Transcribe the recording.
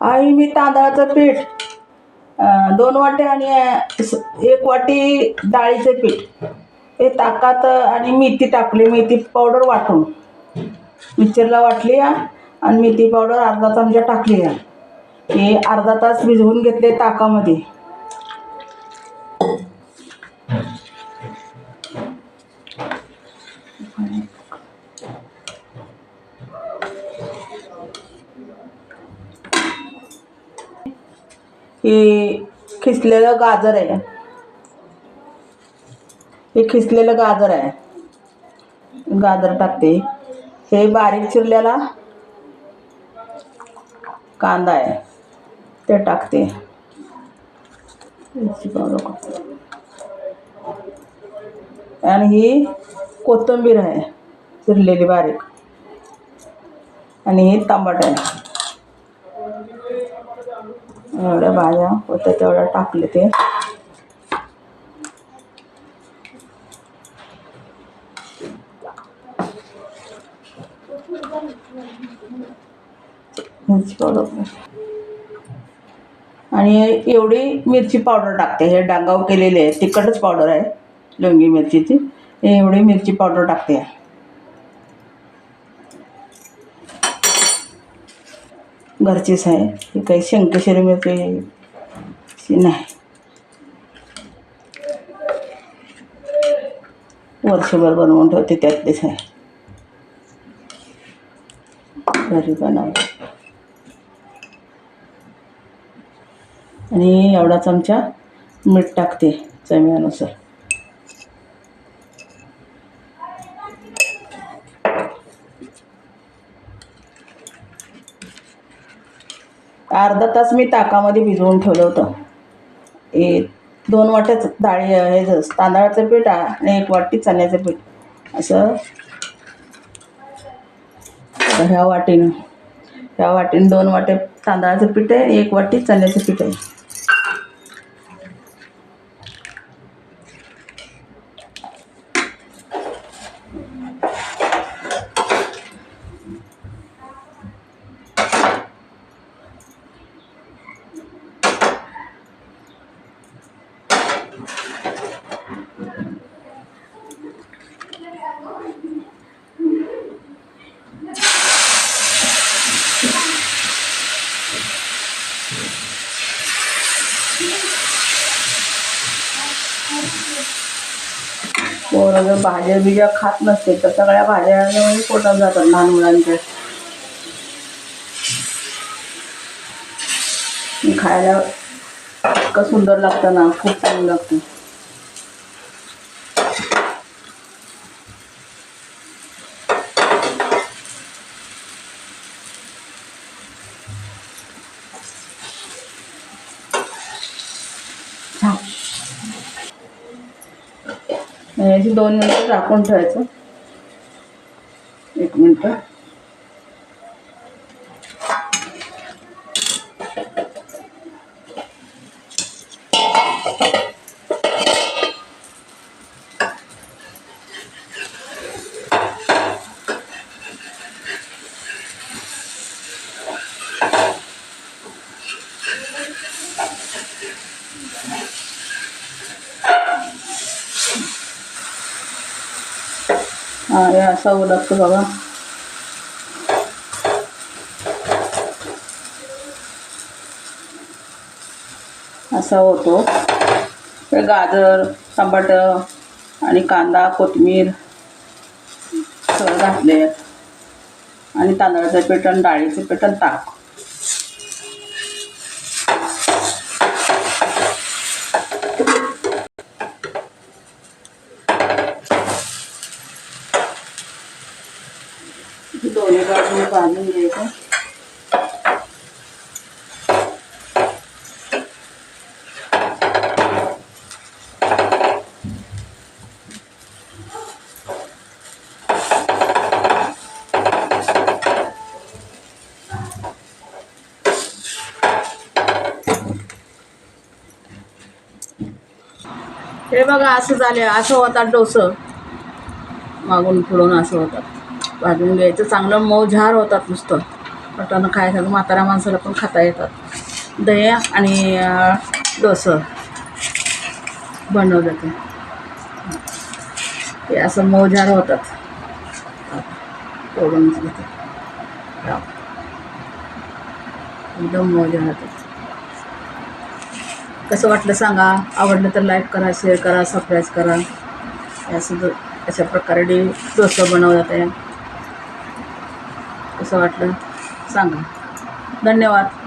आई मी तांदळाचं पीठ दोन वाटे आणि एक वाटी डाळीचं पीठ. हे ताकात आणि मेथी टाकली. मेथी पावडर वाटून. मिक्सरला वाटली आणि मेथी पावडर अर्धा चमचा टाकली हे अर्धा तास भिजवून घेतले ताकामध्ये. हे खिसलेलं गाजर आहे. हे खिसलेलं गाजर आहे. गाजर टाकते. हे बारीक चिरलेला कांदा आहे. ते टाकते. आणि ही कोथिंबीर आहे. चिरलेली बारीक. आणि हे तांबट आहे. एवढ्या भाज्या होत्या तेवढ्या टाकले ते. मिरची पावडर आणि एवढी मिरची पावडर टाकते हे डांगाव केलेले आहे तिखटच पावडर आहे लवंगी मिरचीची. एवढी मिरची पावडर टाकते. घरचीच आहे ही काही शंकेश्वरी मिळते नाही. वर्षभर बनवून ठेवते त्यातलीच आहे घरी बनवते. आणि एवढा चमचा मीठ टाकते चवीनुसार. अर्धा तास मी ताकामध्ये भिजवून ठेवलं होतं. हे दोन वाट्याच डाळी हे तांदळाचं पीठ आणि एक वाटी चण्याचं पीठ. असं. ह्या वाटीनं ह्या वाटीनं दोन वाटे तांदळाचं पीठ आहे एक वाटी चण्याचं पीठ आहे. पोरं जर भाज्या बिज्या खात नसते तर सगळ्या भाज्या म्हणजे पोटात जातात लहान मुलांच्या. खायला इतकं सुंदर लागतं ना खूप चांगलं लागतं. छान. दोन मिनटं झाकून ठेवायचं. एक मिनटं. असं लागतं बघा. असा होतो. हे गाजर टमाट आणि कांदा कोथिंबीर सगळं घातले आणि तांदळाचं पेटण डाळीचं पेटण ताक. पीठ आणि ताक दोन्ही बाजूने भाजून घ्यायचं हे बघा असं झाले असं होतात डोसं मागून पुढून असं होतात भाजून घ्यायचं. चांगलं मऊ झार होतात नुसतं. पोटानं खायचं म्हातारा माणसाला पण खाता येतात. दह्या आणि डोसं बनवलं ते. हे असं मोजार होतात. तोडून घेते एकदम मोजार होतात. कसं वाटलं सांगा? आवडलं तर लाईक करा शेअर करा सबस्क्राईब करा. असं अशा प्रकारे डी डोसं बनवलं आहे कसं वाटलं. सांगा. धन्यवाद.